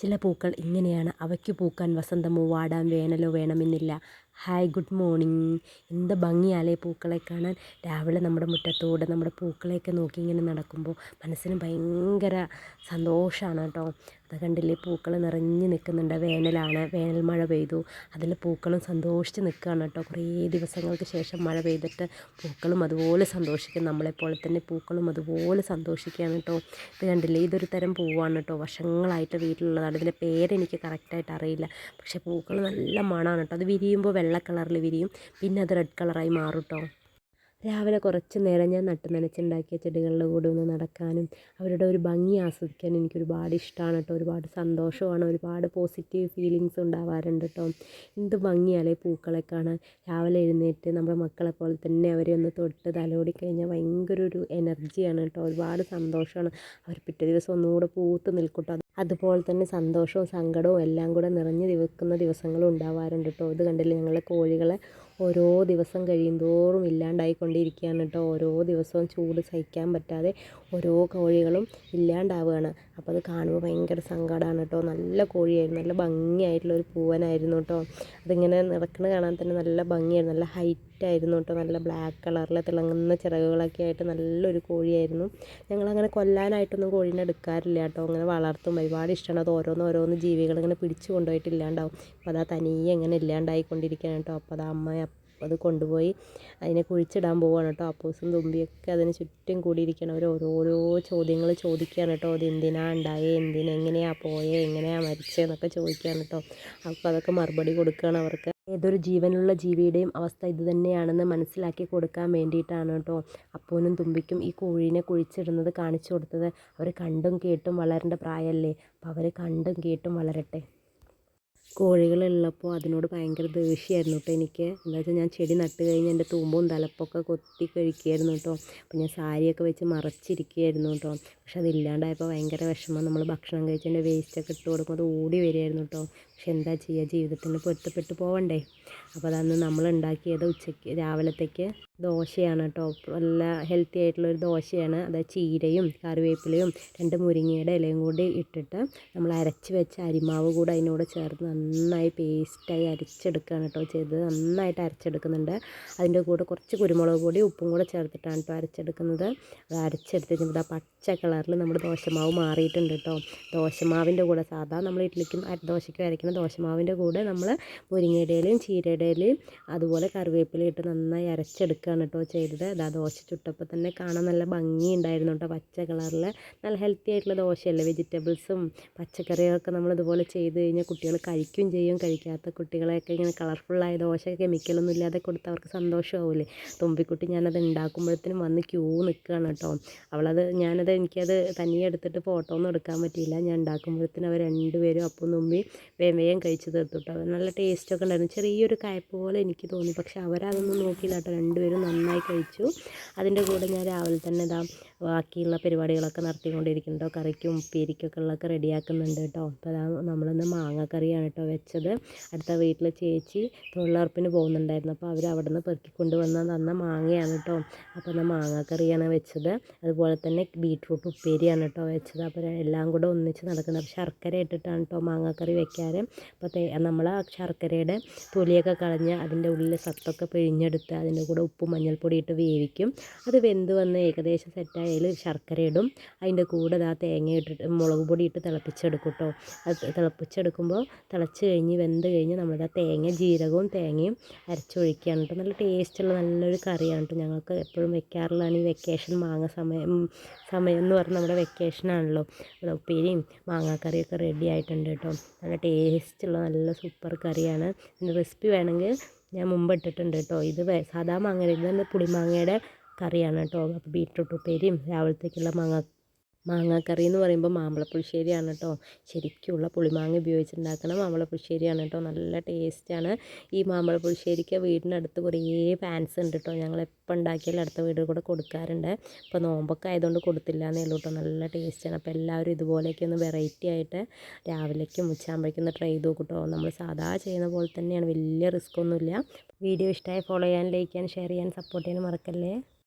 ചില പൂക്കൾ ഇങ്ങനെയാണ് അവയ്ക്ക് പൂക്കാൻ വസന്തമോ വാടാൻ വേനലോ വേണമെന്നില്ല. Hi good morning. എന്ത് ഭംഗിയാലേ പൂക്കളെ കാണാൻ. രാവിലെ നമ്മുടെ മുറ്റത്തൂടെ നമ്മുടെ പൂക്കളെയൊക്കെ നോക്കി ഇങ്ങനെ നടക്കുമ്പോൾ മനസ്സിന് ഭയങ്കര സന്തോഷമാണ് കേട്ടോ. അത് കണ്ടില്ലേ പൂക്കൾ നിറഞ്ഞു നിൽക്കുന്നുണ്ട്. വേനലാണ് വേനൽ മഴ പെയ്തു. അതിൽ പൂക്കളും സന്തോഷിച്ച് നിൽക്കുകയാണ് കേട്ടോ. കുറേ ദിവസങ്ങൾക്ക് ശേഷം മഴ പെയ്തിട്ട് പൂക്കളും അതുപോലെ സന്തോഷിക്കും. നമ്മളെപ്പോലെ തന്നെ പൂക്കളും അതുപോലെ സന്തോഷിക്കുകയാണ് കേട്ടോ. ഇത് കണ്ടില്ലേ ഇതൊരു തരം പൂവാണ് കേട്ടോ. വർഷങ്ങളായിട്ട് വീട്ടിലുള്ളതാണ്. ഇതിന്റെ പേരെനിക്ക് കറക്റ്റായിട്ട് അറിയില്ല. പക്ഷേ പൂക്കൾ നല്ല മണമാണ് കേട്ടോ. അത് വിരിയുമ്പോൾ വെള്ള കളറിൽ വിരിയും. പിന്നെ അത് റെഡ് കളറായി മാറും കേട്ടോ രാവിലെ കുറച്ച് നേരം ഞാൻ നട്ട് നനച്ചുണ്ടാക്കിയ ചെടികളുടെ കൂടെ ഒന്ന് നടക്കാനും അവരുടെ ഒരു ഭംഗി ആസ്വദിക്കാനും എനിക്ക് ഒരുപാട് ഇഷ്ടമാണ് കേട്ടോ. ഒരുപാട് സന്തോഷമാണ്. ഒരുപാട് പോസിറ്റീവ് ഫീലിങ്സ് ഉണ്ടാവാറുണ്ട് കേട്ടോ. എന്ത് ഭംഗിയാലേ പൂക്കളെ കാണാൻ. രാവിലെ എഴുന്നേറ്റ് നമ്മുടെ മക്കളെ പോലെ തന്നെ അവരെ ഒന്ന് തൊട്ട് തലോടി കഴിഞ്ഞാൽ ഭയങ്കര ഒരു എനർജിയാണ് കേട്ടോ. ഒരുപാട് സന്തോഷമാണ്. അവർ പിറ്റേ ദിവസം ഒന്നുകൂടെ പൂത്ത് നിൽക്കും കേട്ടോ. അതുപോലെ തന്നെ സന്തോഷവും സങ്കടവും എല്ലാം കൂടെ നിറഞ്ഞു നിൽക്കുന്ന ദിവസങ്ങളും ഉണ്ടാവാറുണ്ട് കേട്ടോ. ഇത് കണ്ടില്ലേ? ഞങ്ങളുടെ കോഴികളെ ഓരോ ദിവസം കഴിയുന്തോറും ഇല്ലാണ്ടായിക്കൊണ്ടിരിക്കുകയാണ് കേട്ടോ. ഓരോ ദിവസവും ചൂട് സഹിക്കാൻ പറ്റാതെ ഓരോ കോഴികളും ഇല്ലാണ്ടാവുകയാണ്. അപ്പോൾ അത് കാണുമ്പോൾ ഭയങ്കര സങ്കടമാണ് കേട്ടോ. നല്ല കോഴിയായിരുന്നു. നല്ല ഭംഗിയായിട്ടുള്ള ഒരു പൂവനായിരുന്നു കേട്ടോ. അതിങ്ങനെ നടക്കുന്നത് കാണാൻ തന്നെ നല്ല ഭംഗിയായിരുന്നു. നല്ല ഹൈറ്റ് ആയിരുന്നു കേട്ടോ. നല്ല ബ്ലാക്ക് കളറിൽ തിളങ്ങുന്ന ചിറകുകളൊക്കെ ആയിട്ട് നല്ലൊരു കോഴിയായിരുന്നു. ഞങ്ങളങ്ങനെ കൊല്ലാനായിട്ടൊന്നും കോഴീനെ എടുക്കാറില്ല കേട്ടോ. അങ്ങനെ വളർത്തും. ഒരുപാട് ഇഷ്ടമാണ് അത് ഓരോന്ന് ഓരോന്ന് ജീവികൾ ഇങ്ങനെ പിടിച്ചു അപ്പോൾ അതാ തനിയെ ഇങ്ങനെ ഇല്ലാണ്ടായിക്കൊണ്ടിരിക്കുകയാണ് കേട്ടോ. അപ്പോൾ അത് അമ്മ അത് കൊണ്ടുപോയി അതിനെ കുഴിച്ചിടാൻ പോവുകയാണ് കേട്ടോ. അപ്പൂസും തുമ്പിയൊക്കെ അതിന് ചുറ്റും കൂടിയിരിക്കണം അവർ ഓരോരോ ചോദ്യങ്ങൾ ചോദിക്കുകയാണ് കേട്ടോ. അത് എന്തിനാണ് ഉണ്ടായേ? എന്തിനാ എങ്ങനെയാണ് പോയേ എങ്ങനെയാണ് മരിച്ചതെന്നൊക്കെ ചോദിക്കുകയാണ് കേട്ടോ. അപ്പോൾ അതൊക്കെ മറുപടി കൊടുക്കുകയാണ് അവർക്ക്. ഏതൊരു ജീവനുള്ള ജീവിയുടെയും അവസ്ഥ ഇതുതന്നെയാണെന്ന് മനസ്സിലാക്കി കൊടുക്കാൻ വേണ്ടിയിട്ടാണ് കേട്ടോ. അപ്പൂനും തുമ്പിക്കും ഈ കോഴീനെ കുഴിച്ചിടുന്നത് കാണിച്ചു കൊടുത്തത്. അവർ കണ്ടും കേട്ടും വളരേണ്ട പ്രായമല്ലേ? അപ്പോൾ അവർ കണ്ടും കേട്ടും വളരട്ടെ. കോഴികളുള്ളപ്പോൾ അതിനോട് ഭയങ്കര ദേഷ്യമായിരുന്നു കേട്ടോ എനിക്ക്. എന്താ വെച്ചാൽ ഞാൻ ചെടി നട്ട് കഴിഞ്ഞ് എന്റെ തൂമ്പും തലപ്പൊക്കെ കൊത്തി കഴിക്കുകയായിരുന്നു കേട്ടോ. അപ്പോൾ ഞാൻ സാരിയൊക്കെ വെച്ച് മറച്ചിരിക്കുകയായിരുന്നു കേട്ടോ. പക്ഷെ അതില്ലാണ്ടായപ്പോൾ ഭയങ്കര വിഷമം. നമ്മൾ ഭക്ഷണം കഴിച്ചതിന്റെ വേസ്റ്റൊക്കെ ഇട്ട് കൊടുക്കുമ്പോൾ അത് ഓടി വരികയായിരുന്നു കേട്ടോ. പക്ഷെ എന്താ ചെയ്യുക? ജീവിതത്തിന് പൊരുത്തപ്പെട്ട് പോവണ്ടേ? അപ്പോൾ അതന്ന് നമ്മൾ ഉണ്ടാക്കിയത് ഉച്ചയ്ക്ക് രാവിലത്തേക്ക് ദോശയാണ് കേട്ടോ. നല്ല ഹെൽത്തി ആയിട്ടുള്ളൊരു ദോശയാണ്. അത് ചീരയും കറിവേപ്പിലയും രണ്ട് മുരിങ്ങയുടെ ഇലയും കൂടി ഇട്ടിട്ട് നമ്മൾ അരച്ച് വെച്ച അരിമാവ് കൂടെ അതിനോട് ചേർത്ത് നന്നായി പേസ്റ്റായി അരച്ചെടുക്കുകയാണ് കേട്ടോ ചെയ്തത്. നന്നായിട്ട് അരച്ചെടുക്കുന്നുണ്ട്. അതിന്റെ കൂടെ കുറച്ച് കുരുമുളക് പൊടി ഉപ്പും കൂടെ ചേർത്തിട്ടാണ് കേട്ടോ അരച്ചെടുക്കുന്നത്. അത് അരച്ചെടുത്ത് കഴിഞ്ഞപ്പോൾ പച്ച കളറിൽ നമ്മുടെ ദോശമാവ് മാറിയിട്ടുണ്ട് കേട്ടോ. ദോശമാവിന്റെ കൂടെ സാധാ നമ്മൾ ഇഡ്ഡലിക്കും ദോശയ്ക്കും അരയ്ക്കുന്ന ദോശമാവിന്റെ കൂടെ നമ്മൾ മുരിങ്ങയുടെയിലും ഇലയും അതുപോലെ കറിവേപ്പില ഇട്ട് നന്നായി അരച്ചെടുക്കുകയാണ് കേട്ടോ ചെയ്തത്. അതാ ദോശ ചുട്ടപ്പോൾ തന്നെ കാണാൻ നല്ല ഭംഗിയുണ്ടായിരുന്നു കേട്ടോ പച്ച കളറിൽ നല്ല ഹെൽത്തി ആയിട്ടുള്ള ദോശയല്ലേ? വെജിറ്റബിൾസും പച്ചക്കറികളൊക്കെ നമ്മൾ ഇതുപോലെ ചെയ്ത് കഴിഞ്ഞാൽ കുട്ടികൾ കഴിക്കുകയും ചെയ്യും. കഴിക്കാത്ത കുട്ടികളെയൊക്കെ ഇങ്ങനെ കളർഫുള്ളായ ദോശ കെമിക്കലൊന്നും ഇല്ലാതെ കൊടുത്ത് അവർക്ക് സന്തോഷമാവില്ലേ തുമ്പിക്കുട്ടി ഞാനത് ഉണ്ടാക്കുമ്പോഴത്തേനും വന്ന് ക്യൂ നിൽക്കുകയാണ് കേട്ടോ. അവളത് ഞാനത് എനിക്കത് തനിയെ എടുത്തിട്ട് ഫോട്ടോ ഒന്നും എടുക്കാൻ പറ്റിയില്ല. ഞാൻ ഉണ്ടാക്കുമ്പോഴത്തേനും അവർ രണ്ടുപേരും അപ്പം തുമ്പി വേഗം വേഗം കഴിച്ച് തീർത്തു കേട്ടോ. നല്ല ടേസ്റ്റൊക്കെ ഉണ്ടായിരുന്നു. ചെറിയൊരു കയപ്പ് പോലെ എനിക്ക് തോന്നി. പക്ഷെ അവരതൊന്നും നോക്കിയില്ല കേട്ടോ. രണ്ടുപേരും നന്നായി കഴിച്ചു. അതിന്റെ കൂടെ ഞാൻ രാവിലെ തന്നെ ഇതാ ബാക്കിയുള്ള പരിപാടികളൊക്കെ നടത്തിക്കൊണ്ടിരിക്കുന്നുണ്ടോ. കറിക്കും ഉപ്പേരിക്കൊക്കെ ഉള്ളതൊക്കെ റെഡിയാക്കുന്നുണ്ട് കേട്ടോ. അപ്പോൾ അതാ നമ്മളിന്ന് മാങ്ങാക്കറിയാണ് കേട്ടോ വെച്ചത്. അടുത്ത വീട്ടിൽ ചേച്ചി തൊഴിലുറപ്പിന് പോകുന്നുണ്ടായിരുന്നു. അപ്പോൾ അവർ അവിടെ നിന്ന് പെറുക്കിക്കൊണ്ട് വന്ന തന്ന മാങ്ങയാണ് കേട്ടോ. അപ്പോൾ എന്നാൽ മാങ്ങാക്കറിയാണ് വെച്ചത്. അതുപോലെ തന്നെ ബീട്രൂട്ട് ഉപ്പേരിയാണ് കേട്ടോ വെച്ചത്. അപ്പോൾ എല്ലാം കൂടെ ഒന്നിച്ച് നടക്കുന്നത്. അപ്പോൾ ശർക്കര ഇട്ടിട്ടാണ് കേട്ടോ മാങ്ങാക്കറി വെക്കാറ്. അപ്പോൾ നമ്മൾ ആ ശർക്കരയുടെ തൊലിയൊക്കെ കളഞ്ഞ് അതിന്റെ ഉള്ളിൽ സത്തൊക്കെ പിഴിഞ്ഞെടുത്ത് അതിന്റെ കൂടെ ഉപ്പും മഞ്ഞൾപ്പൊടി ഇട്ട് വേവിക്കും. അത് വെന്ത് വന്ന് ഏകദേശം സെറ്റായാൽ ശർക്കര ഇടും. അതിന്റെ കൂടെ ആ തേങ്ങ ഇട്ടിട്ട് മുളക് പൊടി ഇട്ട് തിളപ്പിച്ചെടുക്കും കേട്ടോ അത് തിളപ്പിച്ചെടുക്കുമ്പോൾ തിളച്ച് കഴിഞ്ഞ് വെന്ത് കഴിഞ്ഞ് നമ്മളിതാ തേങ്ങ ജീരകവും തേങ്ങയും അരച്ചൊഴിക്കുകയാണ് കേട്ടോ നല്ല ടേസ്റ്റുള്ള നല്ലൊരു കറിയാണ് കേട്ടോ ഞങ്ങൾക്ക് എപ്പോഴും വെക്കാറുള്ളതാണ് ഈ വെക്കേഷൻ മാങ്ങ സമയം സമയം എന്ന് പറഞ്ഞാൽ നമ്മുടെ വെക്കേഷനാണല്ലോ ഉപ്പേരിയും മാങ്ങാക്കറിയൊക്കെ റെഡി ആയിട്ടുണ്ട് കേട്ടോ നല്ല ടേസ്റ്റുള്ള നല്ല സൂപ്പർ കറിയാണ്. ഇതിന്റെ റെസിപ്പി വേണമെങ്കിൽ ഞാൻ മുമ്പ് ഇട്ടിട്ടുണ്ട് കേട്ടോ ഇത് സാധാ മാങ്ങ ഇത് തന്നെ പുളിമാങ്ങയുടെ കറിയാണ് കേട്ടോ. അപ്പോൾ ബീട്രൂട്ട് ഉപ്പേരിയും രാവിലത്തേക്കുള്ള മാങ്ങ മാങ്ങാക്കറി എന്ന് പറയുമ്പോൾ മാമ്പഴപ്പുളിശ്ശേരിയാണ് കേട്ടോ. ശരിക്കുള്ള പുളിമാങ്ങ ഉപയോഗിച്ചുണ്ടാക്കുന്ന മാമ്പഴപ്പുളിശ്ശേരിയാണ് കേട്ടോ. നല്ല ടേസ്റ്റാണ് ഈ മാമ്പഴപ്പുളിശ്ശേരിക്ക് വീടിനടുത്ത് കുറേ ഫാൻസ് ഉണ്ട് കേട്ടോ. ഞങ്ങൾ എപ്പോൾ ഉണ്ടാക്കിയാലും അടുത്ത വീട് കൂടെ കൊടുക്കാറുണ്ട്. ഇപ്പോൾ നോമ്പൊക്കെ ആയതുകൊണ്ട് കൊടുത്തില്ല എന്നേ ഉള്ളൂ കേട്ടോ. നല്ല ടേസ്റ്റാണ് അപ്പോൾ എല്ലാവരും ഇതുപോലെയൊക്കെ ഒന്ന് വെറൈറ്റി ആയിട്ട് രാവിലേക്കും ഉച്ചയാകുമ്പോഴേക്കും ഒന്ന് ട്രൈ ചെയ്ത് നോക്കും കേട്ടോ. നമ്മൾ സാധാ ചെയ്യുന്ന പോലെ തന്നെയാണ്. വലിയ റിസ്ക് ഒന്നുമില്ല. വീഡിയോ ഇഷ്ടമായി ഫോളോ ചെയ്യാൻ ലൈക്ക് ചെയ്യാൻ ഷെയർ ചെയ്യാൻ സപ്പോർട്ട് ചെയ്യാൻ മറക്കല്ലേ?